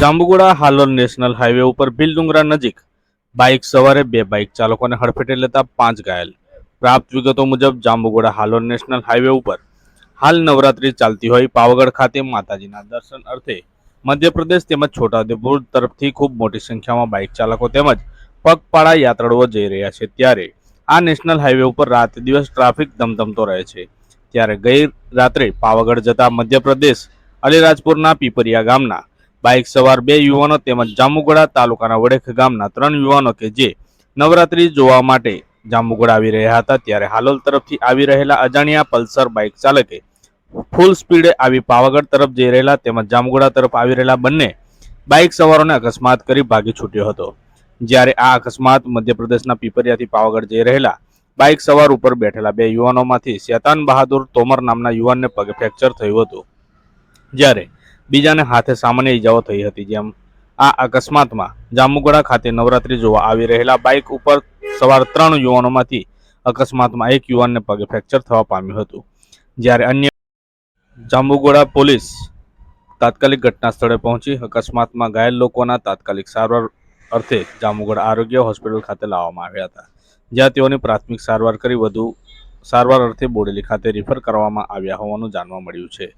Jambughoda Halol national highway ઉપર ભીલડુંગરા નજીક bike સવારે બે બાઇક ચાલકોને હડફેટે લેતા પાંચ ઘાયલ. પ્રાપ્ત વિગતો મુજબ જાંબુગોડા હાલોલ નેશનલ હાઈવે ઉપર હાલ નવરાત્રી ચાલતી હોય પાવાગઢ ખાતે માતાજીના દર્શન અર્થે મધ્યપ્રદેશ તેમજ છોટાઉદેપુર તરફથી ખૂબ મોટી સંખ્યામાં બાઇક ચાલકો તેમજ પગપાળા યાત્રાળુઓ જઈ રહ્યા છે. ત્યારે આ નેશનલ હાઈવે ઉપર રાત દિવસ ટ્રાફિક ધમધમતો રહે છે. ત્યારે ગઈ રાત્રે પાવાગઢ જતા મધ્યપ્રદેશ અલીરાજપુરના પીપરિયા ગામના બાઇક સવાર બે યુવાનો તેમજ જાંબુગોડા તાલુકાના વડેખ ગામના ત્રણ યુવાનો કે જે નવરાત્રી જોવા માટે જાંબુગોડા આવી રહ્યા હતા ત્યારે હાલોલ તરફથી આવી રહેલા અજાણ્યા પલ્સર બાઇક ચાલકે ફૂલ સ્પીડે આવી પાવાગઢ તરફ જઈ રહેલા તેમજ જાંબુગોડા તરફ આવી રહેલા બંને બાઇક સવારોને અકસ્માત કરી ભાગી છૂટ્યો હતો. જ્યારે આ અકસ્માત મધ્યપ્રદેશના પીપરિયાથી પાવાગઢ જઈ રહેલા બાઇક સવાર ઉપર બેઠેલા બે યુવાનોમાંથી શેતાન બહાદુર તોમર નામના યુવાનને પગે ફ્રેક્ચર થયું હતું. જ્યારે બીજાને હાથે સામાન્ય ઈજાઓ થઈ હતી, જેમ આ અકસ્માતમાં જામુગોડા ખાતે નવરાત્રી જોવા આવી રહેલા બાઇક ઉપર સવાર ત્રણ યુવાનોમાંથી અકસ્માતમાં એક યુવાનને પગે ફ્રેક્ચર થવા પામ્યું હતું. જ્યારે અન્ય જાંબુગોડા પોલીસ તાત્કાલિક ઘટના સ્થળે પહોંચી, અકસ્માતમાં ઘાયલ લોકોના તાત્કાલિક સારવાર અર્થે જાંબુગોડા આરોગ્ય હોસ્પિટલ ખાતે લાવવામાં આવ્યા હતા. જ્યાં તેઓની પ્રાથમિક સારવાર કરી વધુ સારવાર અર્થે બોડેલી ખાતે રિફર કરવામાં આવ્યા હોવાનું જાણવા મળ્યું છે.